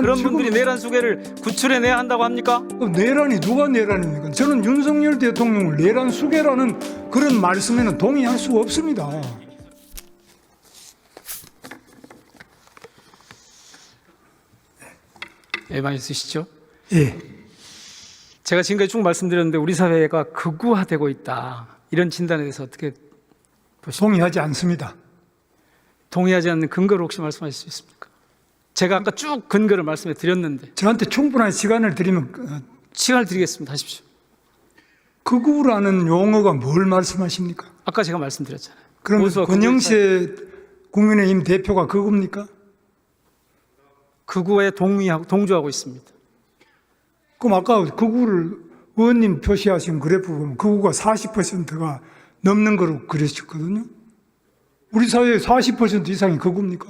그런 지금- 분들이 내란 수계를 구출해내야 한다고 합니까? 그 내란이 누가 내란입니까? 저는 윤석열 대통령을 내란 수계라는 그런 말씀에는 동의할 수가 없습니다. 예, 많이 쓰시죠? 예. 제가 지금까지 쭉 말씀드렸는데 우리 사회가 극우화되고 있다. 이런 진단에 대해서 어떻게 동의하지 않습니다. 동의하지 않는 근거를 혹시 말씀하실 수 있습니까? 제가 아까 쭉 근거를 말씀해 드렸는데 저한테 충분한 시간을 드리면 어, 시간을 드리겠습니다. 하십시오. 극우라는 용어가 뭘 말씀하십니까? 아까 제가 말씀드렸잖아요. 차이. 권영세 국민의힘 대표가 극우입니까? 극우에 동의하고 동조하고 있습니다. 그럼 아까 극우를 의원님 표시하신 그래프 보면 극우가 40%가 넘는 거로 그러셨거든요. 우리 사회의 40% 이상이 극우입니까?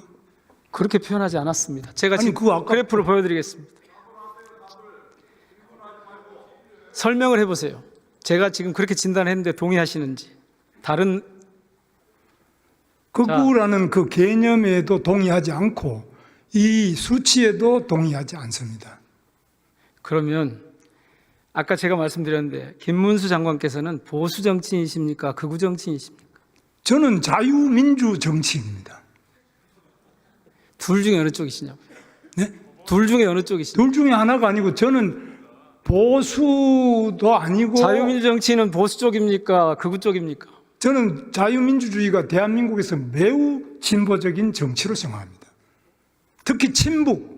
그렇게 표현하지 않았습니다. 제가 아니, 지금 그거 아까- 그래프를 보여드리겠습니다. 설명을 해보세요. 제가 지금 그렇게 진단했는데 동의하시는지 다른 극우라는 그 개념에도 동의하지 않고 이 수치에도 동의하지 않습니다. 그러면 아까 제가 말씀드렸는데 김문수 장관께서는 보수 정치인이십니까? 극우 정치인이십니까? 저는 자유민주 정치인입니다. 둘 중에 어느 쪽이시냐고요? 네? 둘 중에 어느 쪽이시냐고요? 둘 중에 하나가 아니고 저는 보수도 아니고 자유민주 정치인은 보수 쪽입니까? 극우 쪽입니까? 저는 자유민주주의가 대한민국에서 매우 진보적인 정치로 생각합니다. 특히 친북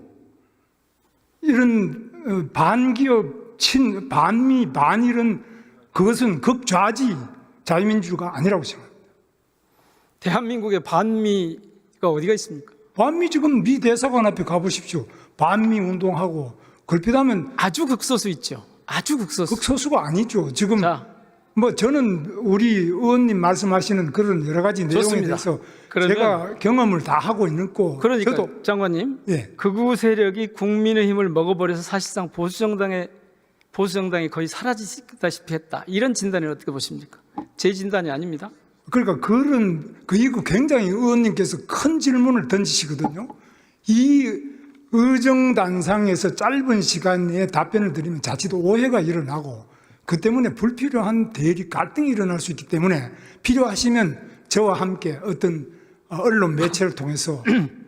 이런 어, 반기업 친 반미 반일은 그것은 극좌지 자유민주가 아니라고 생각합니다. 대한민국의 반미가 어디가 있습니까? 반미 지금 미 대사관 앞에 가보십시오. 반미 운동하고 걸핏하면 아주 극소수 있죠. 아주 극소수. 극소수가 아니죠. 지금 자, 뭐 저는 우리 의원님 말씀하시는 그런 여러 가지 내용에 좋습니다. 대해서 제가 경험을 다 하고 있는 거 그러니까 저도 장관님, 예. 극우 세력이 국민의 힘을 먹어버려서 사실상 보수 정당의 보수 정당이 거의 사라지다시피 했다. 이런 진단을 어떻게 보십니까? 제 진단이 아닙니다. 그러니까 그런 그 이거 굉장히 의원님께서 큰 질문을 던지시거든요. 이 의정단상에서 짧은 시간 내에 답변을 드리면 자칫 오해가 일어나고 그 때문에 불필요한 대립 갈등이 일어날 수 있기 때문에 필요하시면 저와 함께 어떤 어, 언론 매체를 통해서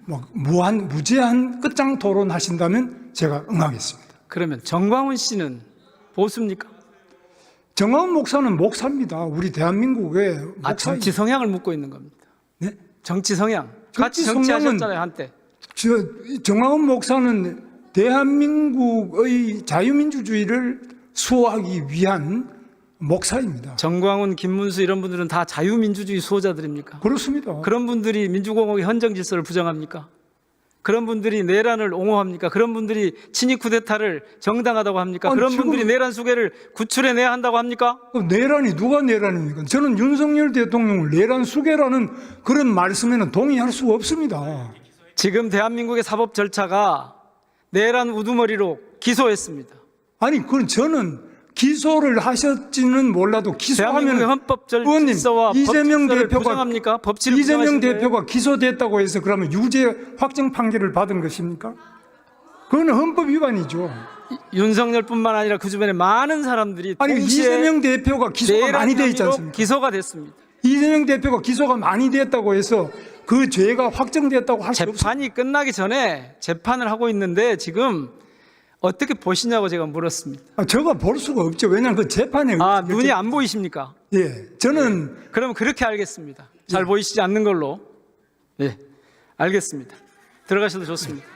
뭐 무한 무제한 끝장 토론하신다면 제가 응하겠습니다. 그러면 정광훈 씨는 보수입니까? 정화원 목사는 목사입니다. 우리 대한민국의 아, 목사. 정치 성향을 묻고 있는 겁니다. 네? 정치 성향. 같이 정치 정치하셨잖아요 한때. 저 정화원 목사는 대한민국의 자유민주주의를 수호하기 위한 목사입니다. 정광훈, 김문수 이런 분들은 다 자유민주주의 수호자들입니까? 그렇습니다. 그런 분들이 민주공화국의 헌정 질서를 부정합니까? 그런 분들이 내란을 옹호합니까? 그런 분들이 친위 쿠데타를 정당하다고 합니까? 아니, 그런 지금- 분들이 내란 수계를 구출해내야 한다고 합니까? 그 내란이 누가 내란입니까? 저는 윤석열 대통령을 내란 수계라는 그런 말씀에는 동의할 수가 없습니다. 지금 대한민국의 사법 절차가 내란 우두머리로 기소했습니다. 아니, 그건 저는 기소를 하셨지는 몰라도 기소하면 헌법 절- 의원님, 이재명 대표가- 부정합니까? 법치를 이재명? 대표가 기소됐다고 해서 그러면 유죄 확정 판결을 받은 것입니까? 그건 헌법 위반이죠. 윤석열뿐만 아니라 그 주변에 많은 사람들이 아니 이재명 대표가 기소가 많이 돼 있지 않습니까? 기소가 됐습니다. 이재명 대표가 기소가 많이 됐다고 해서 그 죄가 확정됐다고 할 수 없습니다. 재판이 끝나기 전에 재판을 하고 있는데 지금 어떻게 보시냐고 제가 물었습니다. 아, 제가 볼 수가 없죠. 왜냐하면 그 재판에 아 눈이 안 보이십니까? 예, 저는 그러면 그렇게 알겠습니다. 예. 잘 보이시지 않는 걸로. 네, 알겠습니다. 들어가셔도 좋습니다.